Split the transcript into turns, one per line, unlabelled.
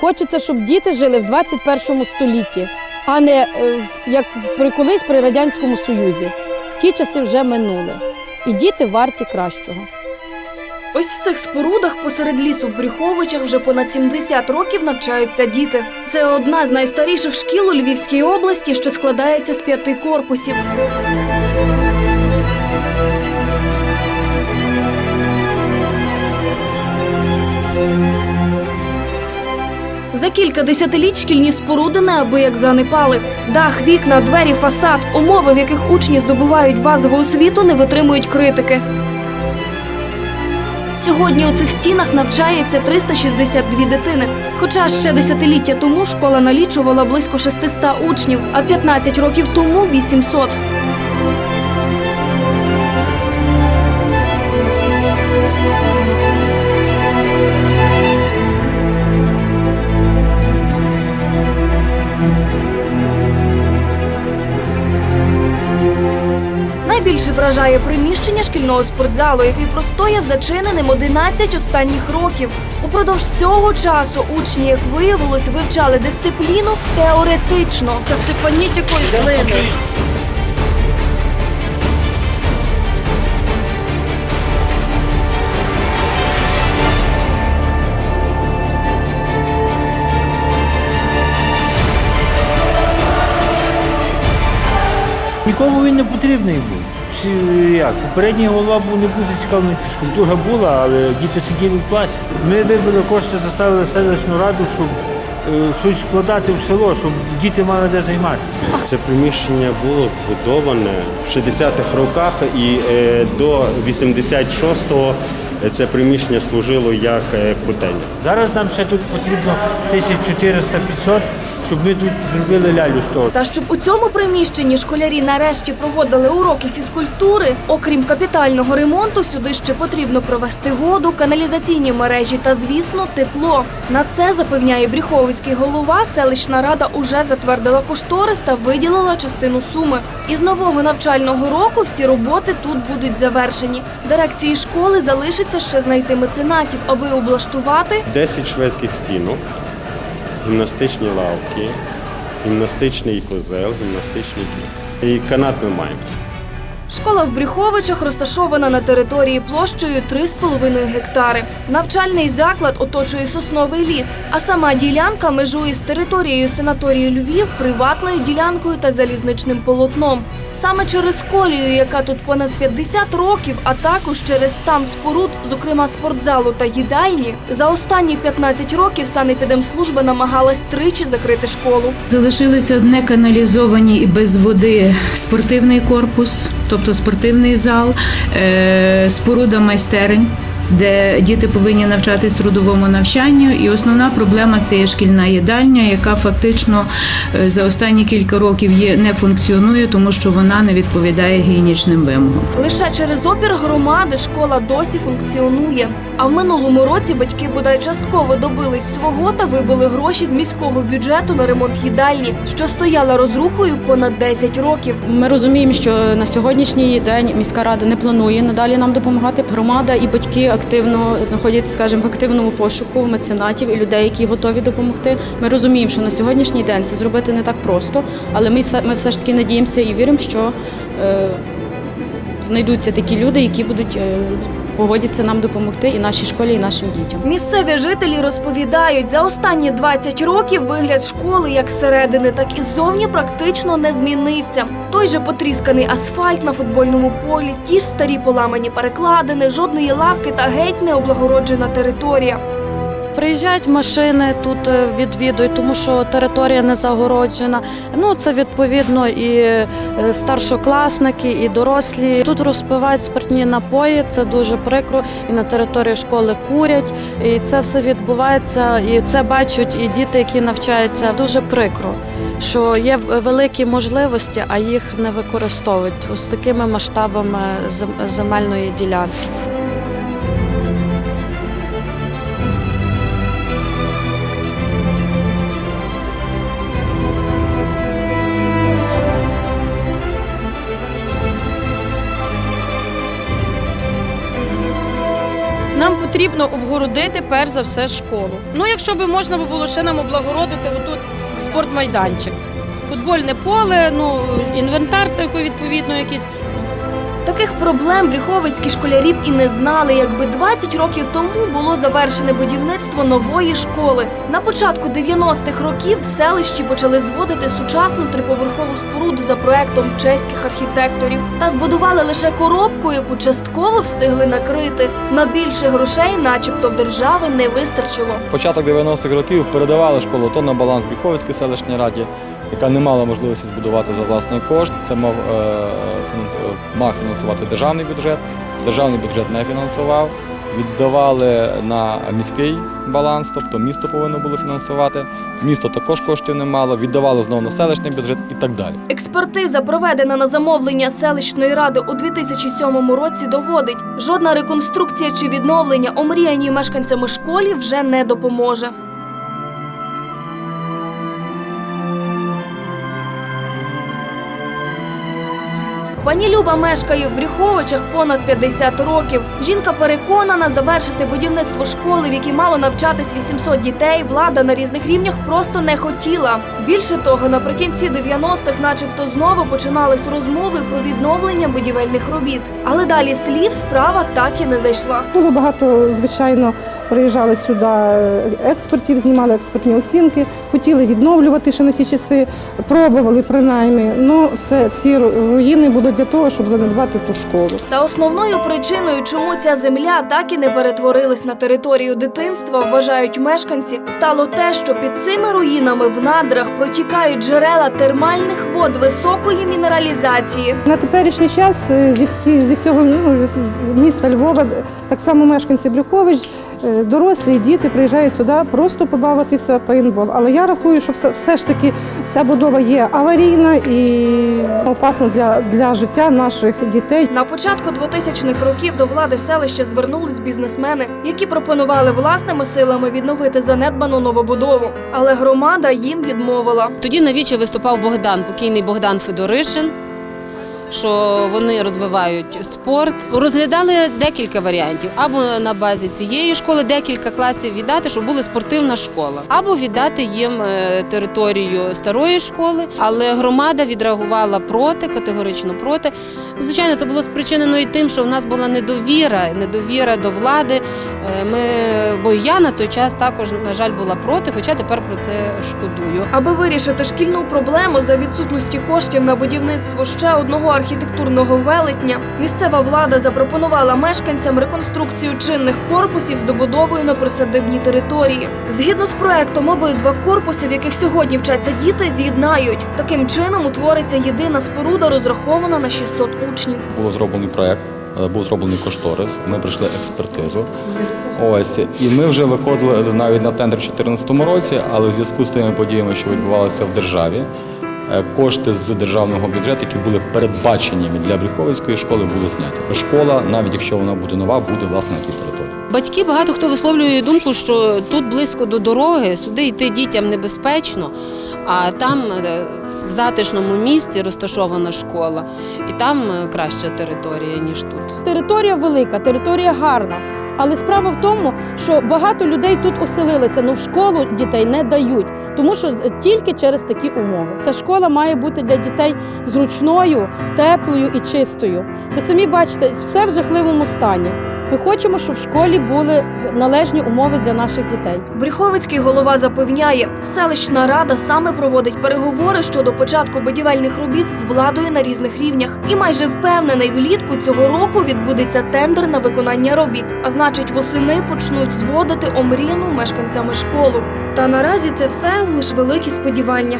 Хочеться, щоб діти жили в 21 столітті, а не е, як при колись при Радянському Союзі. Ті часи вже минули. І діти варті кращого.
Ось в цих спорудах посеред лісу в Брюховичах вже понад 70 років навчаються діти. Це одна з найстаріших шкіл у Львівській області, що складається з п'яти корпусів. За кілька десятиліть шкільні споруди неабияк занепали. Дах, вікна, двері, фасад, умови, в яких учні здобувають базову освіту, не витримують критики. Сьогодні у цих стінах навчається 362 дитини. Хоча ще десятиліття тому школа налічувала близько 600 учнів, а 15 років тому 800. Найбільше вражає приміщення шкільного спортзалу, який простояв зачиненим 11 останніх років. Упродовж цього часу учні, як виявилось, вивчали дисципліну теоретично.
Засипаніть якоїсь глини.
Нікому він не потрібний був. Всі, як, попередній голова був не був зацікавлений, фізкультура була, але діти сиділи в класі. Ми вибили кошти, заставили селищну раду, щоб е, щось вкладати в село, щоб діти мали де займатися.
Це приміщення було збудоване в 60-х роках і е, до 86-го це приміщення служило як е, котельня.
Зараз нам ще тут потрібно 1400-500, щоб ми тут зробили лялю з того.
Та щоб у цьому приміщенні школярі нарешті проводили уроки фізкультури, окрім капітального ремонту, сюди ще потрібно провести воду, каналізаційні мережі та, звісно, тепло. На це запевняє Бріховицький голова. Селищна рада уже затвердила кошторис та виділила частину суми. І з нового навчального року всі роботи тут будуть завершені. Дирекції школи залишиться ще знайти меценатів, аби облаштувати
10 шведських стінок, гімнастичні лавки, гімнастичний козел, гімнастичний. І канат ми маємо.
Школа в Брюховичах розташована на території площею 3,5 гектари. Навчальний заклад оточує сосновий ліс, а сама ділянка межує з територією санаторію Львів, приватною ділянкою та залізничним полотном. Саме через колію, яка тут понад 50 років, а також через стан споруд, зокрема спортзалу та їдальні, за останні 15 років санепідемслужба намагалась тричі закрити школу.
Залишилися неканалізовані і без води спортивний корпус, тобто спортивний зал, е, споруда майстерень. Де діти повинні навчатись трудовому навчанню, і основна проблема це є шкільна їдальня, яка фактично е, за останні кілька років є не функціонує, тому що вона не відповідає гігієнічним вимогам.
Лише через опір громади школа досі функціонує. А в минулому році батьки бодай частково добились свого та вибили гроші з міського бюджету на ремонт їдальні, що стояла розрухою понад 10 років.
Ми розуміємо, що на сьогоднішній день міська рада не планує надалі нам допомагати. Громада і батьки активно знаходяться, скажімо, в активному пошуку меценатів і людей, які готові допомогти. Ми розуміємо, що на сьогоднішній день це зробити не так просто, але ми все, ми все ж таки надіємося і віримо, що е, знайдуться такі люди, які будуть е, погодяться нам допомогти і нашій школі, і нашим дітям.
Місцеві жителі розповідають, за останні 20 років вигляд школи як зсередини, так і зовні практично не змінився. Той же потрісканий асфальт на футбольному полі, ті ж старі поламані перекладини, жодної лавки та геть не облагороджена територія.
Приїжджають машини тут е, відвідують, тому що територія не загороджена. Ну це відповідно і е, старшокласники, і дорослі. Тут розпивають спиртні напої. Це дуже прикро. І на території школи курять. І це все відбувається. І це бачать і діти, які навчаються. Дуже прикро, що є великі можливості, а їх не використовують з такими масштабами земельної ділянки.
Потрібно обгородити перш за все школу. Ну, якщо б можна було ще нам облагородити отут спортмайданчик. Футбольне поле, ну інвентар такий відповідно якийсь.
Таких проблем бріховицькі школярі б і не знали, якби 20 років тому було завершене будівництво нової школи. На початку 90-х років в селищі почали зводити сучасну триповерхову споруду за проектом чеських архітекторів та збудували лише коробку, яку частково встигли накрити. На більше грошей, начебто, в держави не вистачило.
початок 90-х років передавали школу то на баланс Бріховицькій селищній раді, яка не мала можливості збудувати за власний кошт. Це мав, е, е, мав фінансувати державний бюджет. Державний бюджет не фінансував. Віддавали на міський баланс, тобто місто повинно було фінансувати. Місто також коштів не мало, віддавали знову на селищний бюджет і так далі.
Експертиза, проведена на замовлення селищної ради у 2007 році, доводить, жодна реконструкція чи відновлення омріяній мешканцями школі вже не допоможе. Пані Люба мешкає в Брюховичах понад 50 років. Жінка переконана, завершити будівництво школи, в якій мало навчатись 800 дітей, влада на різних рівнях просто не хотіла. Більше того, наприкінці 90-х, начебто, знову починались розмови про відновлення будівельних робіт. Але далі слів справа так і не зайшла.
Було багато, звичайно, приїжджали сюди е, експертів, знімали експертні оцінки, хотіли відновлювати ще на ті часи, пробували принаймні. Ну, все, всі руїни будуть для того, щоб занедбати ту школу.
Та основною причиною, чому ця земля так і не перетворилась на територію дитинства, вважають мешканці, стало те, що під цими руїнами в надрах протікають джерела термальних вод високої мінералізації.
На теперішній час е, зі, всі, зі всього ну, міста Львова, е, так само мешканці Брюхович, е, дорослі і діти приїжджають сюди просто побавитися пейнтбол. Але я рахую, що все, все ж таки ця будова є аварійна і опасна для, для життя наших дітей.
На початку 2000-х років до влади селища звернулись бізнесмени, які пропонували власними силами відновити занедбану новобудову. Але громада їм відмовила.
Тоді навіче виступав Богдан, покійний Богдан Федоришин, що вони розвивають спорт. Розглядали декілька варіантів: або на базі цієї школи декілька класів віддати, щоб була спортивна школа, або віддати їм е, територію старої школи. Але громада відреагувала проти, категорично проти. Звичайно, це було спричинено і тим, що в нас була недовіра, недовіра до влади. Е, Ми, бо я на той час також, на жаль, була проти, хоча тепер про це шкодую.
Аби вирішити шкільну проблему за відсутності коштів на будівництво ще одного архітектурного велетня, місцева влада запропонувала мешканцям реконструкцію чинних корпусів з добудовою на присадибній території. Згідно з проектом, обидва корпуси, в яких сьогодні вчаться діти, з'єднають. Таким чином утвориться єдина споруда, розрахована на 600 учнів.
Було зроблений проект, е, був зроблений кошторис. Ми пройшли експертизу. Ось і ми вже виходили навіть на тендер у 2014 році, але в зв'язку з тими подіями, що відбувалися в державі, е, кошти з державного бюджету, які були передбачені для Бріховицької школи, були зняті. Школа, навіть якщо вона буде нова, буде власне на тій території.
Батьки багато хто висловлює думку, що тут близько до дороги, сюди йти дітям небезпечно, а там е, в затишному місці розташована школа, і там е, краща територія, ніж тут.
Територія велика, територія гарна. Але справа в тому, що багато людей тут оселилися, але в школу дітей не дають, тому що тільки через такі умови. Ця школа має бути для дітей зручною, теплою і чистою. Ви самі бачите, все в жахливому стані. Ми хочемо, щоб в школі були належні умови для наших дітей.
Брюховицький голова запевняє, селищна рада саме проводить переговори щодо початку будівельних робіт з владою на різних рівнях. І майже впевнений, влітку цього року відбудеться тендер на виконання робіт. А значить, восени почнуть зводити омріяну мешканцями школу. Та наразі це все лише великі сподівання.